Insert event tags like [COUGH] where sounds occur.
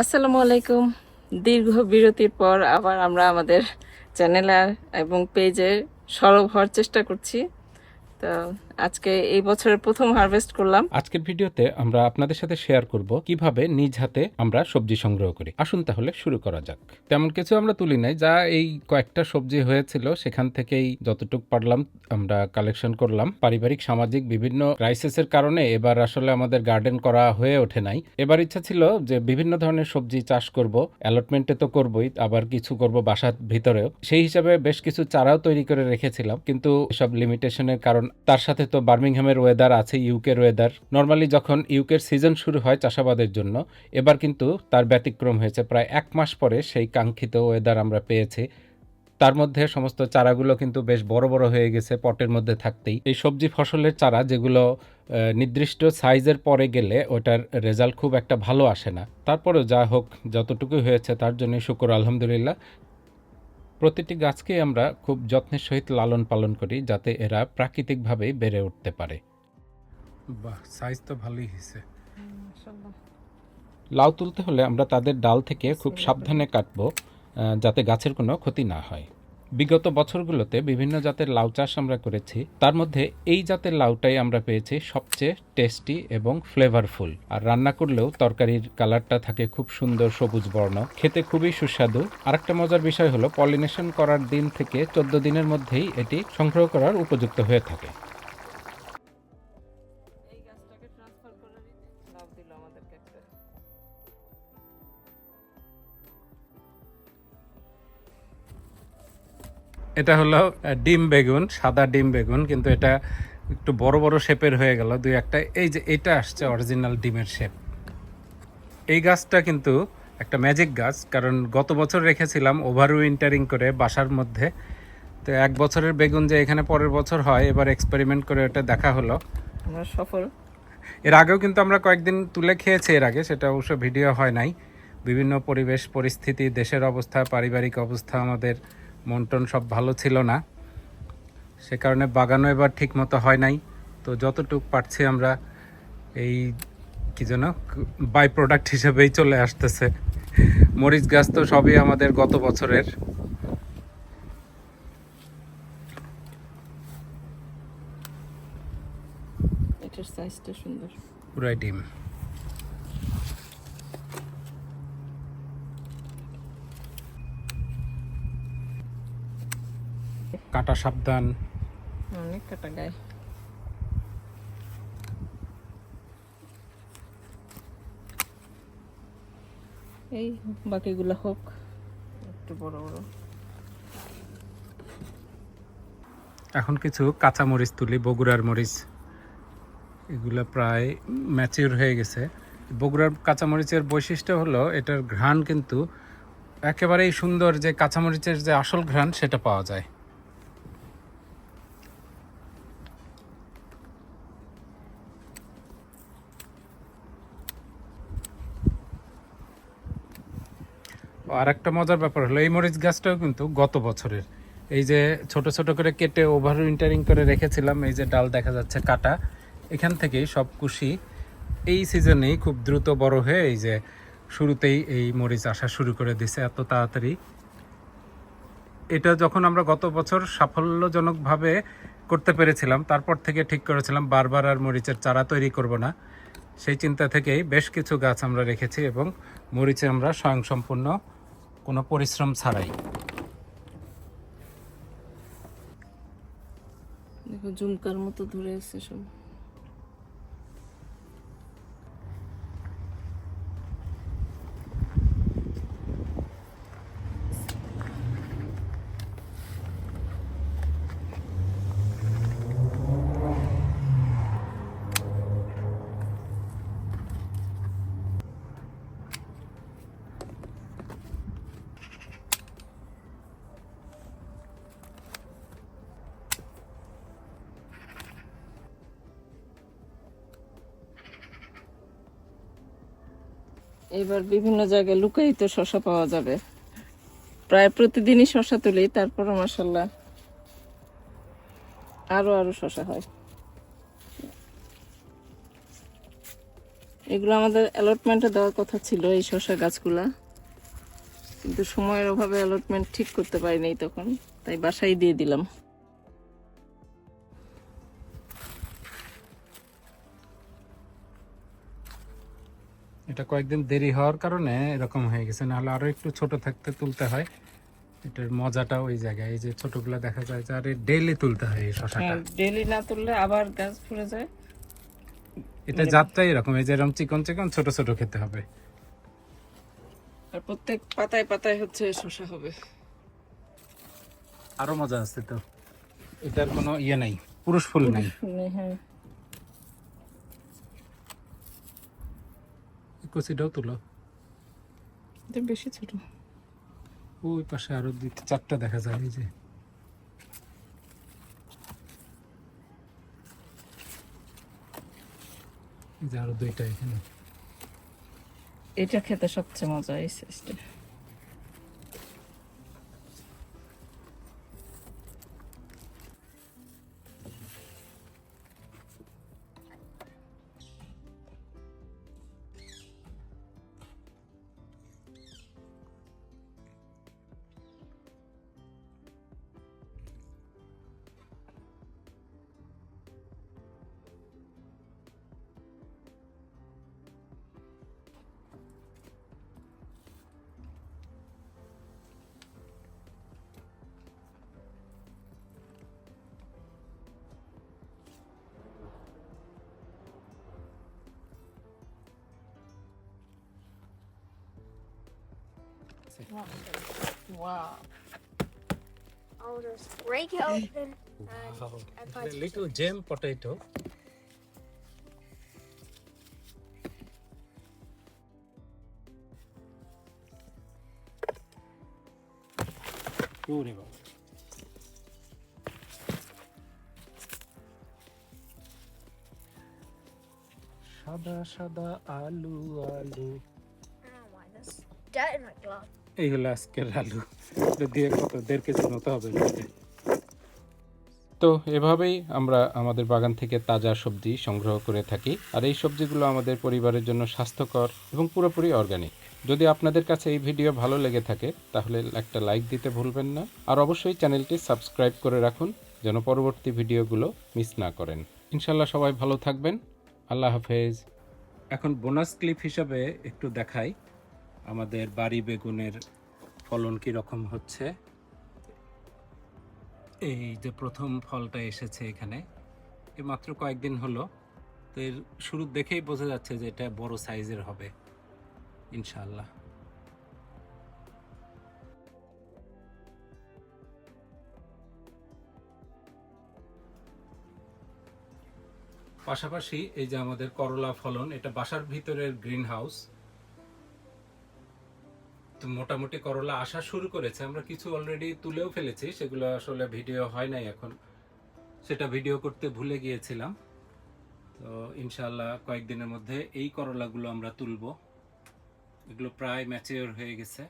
আসসালামু আলাইকুম। দীর্ঘ বিরতির পর আবার আমরা আমাদের চ্যানেল এবং পেজে সরব হওয়ার চেষ্টা করছি। তো আজকে এই বছরের প্রথম হারভেস্ট করলাম। আজকের ভিডিওতে আমরা আপনাদের সাথে শেয়ার করব কীভাবে নিজ হাতে আমরা সবজি সংগ্রহ করি। আসুন তাহলে শুরু করা যাক। তেমন কিছু আমরা তুলি নাই। যা এই কয়েকটা সবজি হয়েছিল, সেখান থেকেই যতটুকু পারলাম আমরা কালেকশন করলাম। পারিবারিক, সামাজিক বিভিন্ন ক্রাইসিসের কারণে এবার আসলে আমাদের গার্ডেন করা হয়ে ওঠে নাই। এবার ইচ্ছা ছিল যে বিভিন্ন ধরনের সবজি চাষ করব। অ্যালটমেন্টে তো করবই, আবার কিছু করব বাসার ভিতরেও। সেই হিসাবে বেশ কিছু চারাও তৈরি করে রেখেছিলাম। কিন্তু সব লিমিটেশনের কারণ, তার সাথে তো বার্মিংহামের ওয়েদার আছে ইউকের ওয়েদার নর্মালি যখন ইউকের সিজন শুরু হয় চাষাবাদের জন্য, এবার কিন্তু তার ব্যতিক্রম হয়েছে প্রায় এক মাস পরে সেই কাঙ্ক্ষিত ওয়েদার আমরা পেয়েছি। তার মধ্যে সমস্ত চারাগুলো কিন্তু বেশ বড় বড় হয়ে গেছে পটের মধ্যে থাকতেই। এই সবজি ফসলের চারা যেগুলো নির্দিষ্ট সাইজের পরে গেলে ওটার রেজাল্ট খুব একটা ভালো আসে না। তারপরেও যা হোক যতটুকু হয়েছে তার জন্য শুকর, আলহামদুলিল্লাহ। প্রতিটি গাছকে আমরা খুব যত্নের সহিত লালন পালন করি যাতে এরা প্রাকৃতিকভাবে বেড়ে উঠতে পারে। বাহ সাইজ তো ভালোই হয়েছে। লাউ তুলতে হলে আমরা তাদের ডাল থেকে খুব সাবধানে কাটবো যাতে গাছের কোনো ক্ষতি না হয়। বিগত বছরগুলোতে বিভিন্ন জাতের লাউ চাষ আমরা করেছি। তার মধ্যে এই জাতের লাউটাই আমরা পেয়েছি সবচেয়ে টেস্টি এবং ফ্লেভারফুল আর রান্না করলেও তরকারির কালারটা থাকে খুব সুন্দর সবুজ বর্ণ। খেতে খুবই সুস্বাদু। আর একটা মজার বিষয় হলো, পলিনেশন করার দিন থেকে চোদ্দ দিনের মধ্যেই এটি সংগ্রহ করার উপযুক্ত হয়ে থাকে। এটা হলো ডিম বেগুন সাদা ডিম বেগুন কিন্তু এটা একটু বড় বড় শেপের হয়ে গেল দুই একটা। এই যে এটা আসছে অরিজিনাল ডিমের শেপ এই গাছটা কিন্তু একটা ম্যাজিক গাছ কারণ গত বছর রেখেছিলাম ওভার উইন্টারিং করে বাসার মধ্যে। তো এক বছরের বেগুন যে এখানে পরের বছর হয় এবার এক্সপেরিমেন্ট করে ওটা দেখা হলো। আমরা সফল। এর আগেও কিন্তু আমরা কয়েকদিন তুলে খেয়েছি এর আগে সেটা অবশ্য ভিডিও হয় নাই। বিভিন্ন পরিবেশ পরিস্থিতি দেশের অবস্থা পারিবারিক অবস্থা আমাদের মন টন সব ভালো ছিল না। সে কারণে বাগানও এবার ঠিক মতো হয় নাই। তো যতটুক পারছি আমরা এই কি যেন বাই প্রোডাক্ট হিসেবেই চলে আসতেছে। মরিচ গাছ তো সবই আমাদের গত বছরের। এটার সাইজটা সুন্দর। পুরাই ডিম। কাটা সাবধান। অনেক কাটা গায়ে। এই বাকিগুলো হোক। একটু বড় বড়। এখন কিছু কাঁচা মরিচ তুলি বগুড়ার মরিচ। এগুলো প্রায় ম্যাচিউর হয়ে গেছে। বগুড়ার কাঁচামরিচের বৈশিষ্ট্য হলো এটার ঘ্রাণ কিন্তু একেবারেই সুন্দর যে কাঁচামরিচের যে আসল ঘ্রাণ সেটা পাওয়া যায়। আর একটা মজার ব্যাপার হলো, এই মরিচ গাছটাও কিন্তু গত বছরের। এই যে ছোট ছোট করে কেটে ওভার উইন্টারিং করে রেখেছিলাম, এই যে ডাল দেখা যাচ্ছে কাটা, এখান থেকেই সব কুশি এই সিজনেই খুব দ্রুত বড় হয়ে এই যে শুরুতেই এই মরিচ আসা শুরু করে দিছে এত তাড়াতাড়ি। এটা যখন আমরা গত বছর সাফল্যজনকভাবে করতে পেরেছিলাম, তারপর থেকে ঠিক করেছিলাম, বারবার আর মরিচের চারা তৈরি করব না। সেই চিন্তা থেকেই বেশ কিছু গাছ আমরা রেখেছি এবং মরিচে আমরা স্বয়ংসম্পূর্ণ কোনো পরিশ্রম ছাড়াই। দেখো ঝুমকার মতো ধরে আছে সব। এবার বিভিন্ন জায়গায় লুকায়িত শশা পাওয়া যাবে। প্রায় প্রতিদিনই শশা তুলি, তারপরও মাসাল্লাহ আরও আরও শশা হয়। এগুলো আমাদের অ্যালটমেন্টে দেওয়ার কথা ছিল, এই শশা গাছগুলা। কিন্তু সময়ের অভাবে অ্যালটমেন্ট ঠিক করতে পারিনি তখন, তাই বাসায় দিয়ে দিলাম। এটা কয়েকদিন দেরি হওয়ার কারণে এরকম হয়ে গেছে। নাহলে আরও একটু ছোট থাকতে তুলতে হয়। এটার মজাটা ওই জায়গায় এই যে ছোটগুলো দেখা যায় যে আরে ডেইলি তুলতে হয় এই শশাটা। ডেলি না তুললে আবার গাছ ফুরে যায়। এটা জাতটাই এরকম এই যে এরকম চিকন চিকন ছোট ছোট খেতে হবে। আর প্রত্যেক পাতায় পাতায় হচ্ছে শসা হবে। আরও মজা আছে তো। এটার কোনো ইয়ে নাই পুরুষ ফুল নাই হ্যাঁ। কচিটাও তোলো এটা বেশি ছোট। ওই পাশে আরও দুই চারটা দেখা যায় এই যে। আরও দুইটা এখানে। এটা খেতে সবচেয়ে মজা এই সাইজটা Wow I'll just break it [GASPS] open and and find some little gem potato ওরে বাবা সাদা সাদা আলু আলু I don't know why there's dirt in my glove. এই হলো আজকের আলু। দিয়ে কত দেড় মতো হবে। তো এভাবেই আমরা আমাদের বাগান থেকে তাজা সবজি সংগ্রহ করে থাকি। আর এই সবজিগুলো আমাদের পরিবারের জন্য স্বাস্থ্যকর এবং পুরোপুরি অর্গানিক যদি আপনাদের কাছে এই ভিডিও ভালো লেগে থাকে তাহলে একটা লাইক দিতে ভুলবেন না। আর অবশ্যই চ্যানেলটি সাবস্ক্রাইব করে রাখুন যেন পরবর্তী ভিডিওগুলো মিস না করেন। ইনশাল্লাহ সবাই ভালো থাকবেন। আল্লাহ হাফেজ। এখন বোনাস ক্লিপ হিসাবে একটু দেখাই। আমাদের বাড়ি বেগুনের ফলন কি রকম হচ্ছে? এই যে প্রথম ফলটা এসেছে এখানে এই মাত্র কয়েকদিন হলো। তো এর শুরু দেখেই বোঝা যাচ্ছে যে এটা বড় সাইজের হবে, ইনশাআল্লাহ। পাশাপাশি এই যে আমাদের করলা ফলন, এটা বাসার ভিতরের গ্রিন হাউস মোটামুটি করলা আসা শুরু করেছে। আমরা কিছু অলরেডি তুলেও ফেলেছি, সেগুলো আসলে ভিডিও হয় নাই এখন। সেটা ভিডিও করতে ভুলে গিয়েছিলাম। তো ইনশাল্লাহ কয়েকদিনের মধ্যে এই করলাগুলো আমরা তুলব। এগুলো প্রায় ম্যাচিওর হয়ে গেছে।